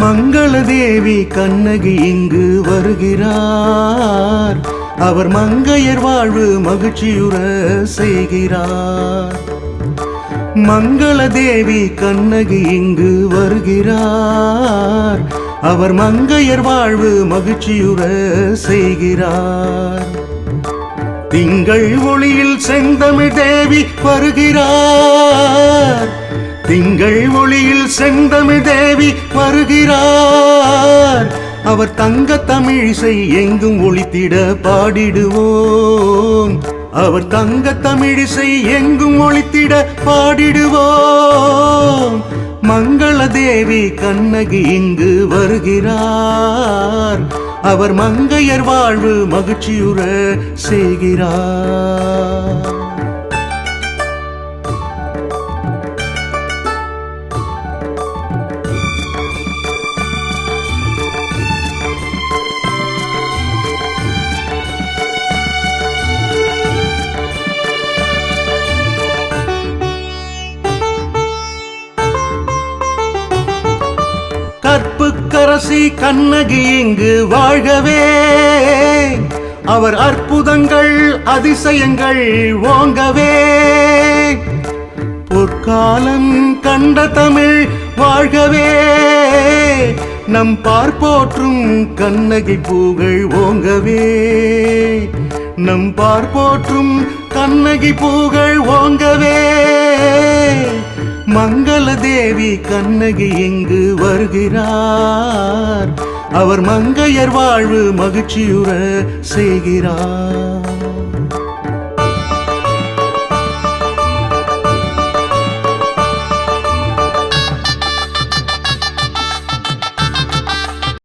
மங்கள தேவி கண்ணகி இங்கு வருகிறார். அவர் மங்கையர் வாழ்வு மகிழ்ச்சியுற செய்கிறார். மங்கள தேவி கண்ணகி இங்கு வருகிறார். அவர் மங்கையர் வாழ்வு மகிழ்ச்சியுற செய்கிறார். திங்கள் ஒளியில் செந்தமிழ் தேவி வருகிறார். திங்கள் ஒளியில் செந்தமிழ் தேவி வருகிறார். அவர் தங்க தமிழிசை எங்கும் ஒளித்திட பாடிடுவோம். அவர் தங்க தமிழிசை எங்கும் ஒளித்திட பாடிடுவோம். மங்கள தேவி கண்ணகி இங்கு வருகிறார். அவர் மங்கையர் வாழ்வு மகிழ்ச்சியுற செய்கிறார். அரசி கண்ணகி இங்கு வாழ்கவே. அவர் அற்புதங்கள் அதிசயங்கள் ஓங்கவே. பொற்காலம் கண்ட தமிழ் வாழ்கவே. நம் பார்ப்போற்றும் கண்ணகி பூகள் ஓங்கவே. நம் பார்ப்போற்றும் கண்ணகி பூகள் ஓங்கவே. தேவி கண்ணகி இங்கு வருகிறார். அவர் மங்கையர் வாழ்வு மகிழ்ச்சியுற செய்கிறார்.